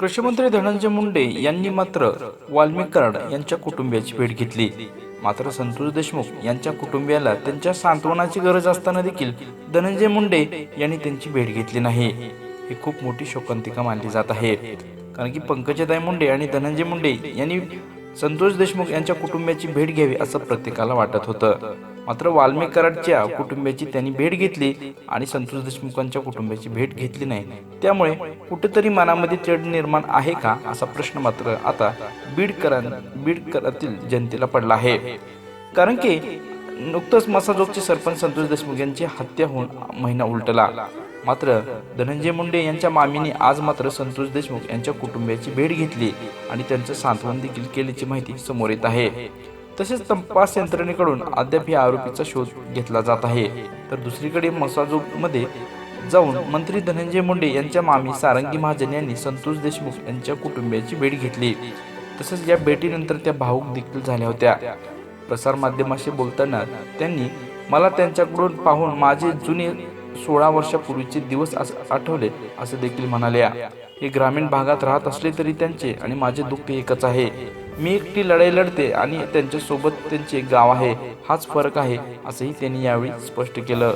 कृषीमंत्री धनंजय मुंडे यांनी मात्र वाल्मिक कराड यांच्या कुटुंबियाची भेट घेतली. मात्र संतोष देशमुख यांच्या कुटुंबियाला त्यांच्या सांत्वनाची गरज असताना देखील धनंजय मुंडे यांनी त्यांची भेट घेतली नाही. ही खूप मोठी शोकांतिका मानली जात आहे. कारण की पंकजाताई मुंडे आणि धनंजय मुंडे यांनी संतोष देशमुख यांच्या कुटुंबियाची भेट घ्यावी असं प्रत्येकाला वाटत होतं. मात्र वाल्मिक कराडच्या कुटुंबियाची त्यांनी भेट घेतली आणि संतोष देशमुखांच्या कुटुंबियाची भेट घेतली नाही. त्यामुळे कुठेतरी मनामध्ये तेढ निर्माण आहे का असा प्रश्न मात्र आता बीडकरां बीडकरातील जनतेला पडला आहे. कारण की नुकतंच मसाजोगचे सरपंच संतोष देशमुख यांची हत्या होऊन महिना उलटला. मात्र धनंजय मुंडे यांच्या मामीने आज मात्र संतोष देशमुख यांच्या कुटुंबियाची भेट घेतली आणि त्यांचं सांत्वन देखील केल्याची माहिती समोर येत आहे. तसेच तपास यंत्रणेकडून अद्याप या आरोपीचा शोध घेतला जात आहे. तर दुसरीकडे मसाजोगमध्ये जाऊन मंत्री धनंजय मुंडे यांच्या मामी सारंगी महाजन यांनी संतोष देशमुख यांच्या कुटुंबियाची भेट घेतली. तसेच या भेटीनंतर त्या भाऊक देखील झाल्या होत्या. प्रसारमाध्यमाशी बोलताना त्यांनी मला त्यांच्याकडून पाहून माझे जुने सोळा वर्षापूर्वीचे दिवस आठवले असे देखील म्हणाल्या हे ग्रामीण भागात राहत असले तरी त्यांचे आणि माझे दुःख एकच आहे. मी एकटी लढाई लढते आणि त्यांच्यासोबत त्यांचे गाव आहे. हाच फरक आहे असंही त्यांनी यावेळी स्पष्ट केलं.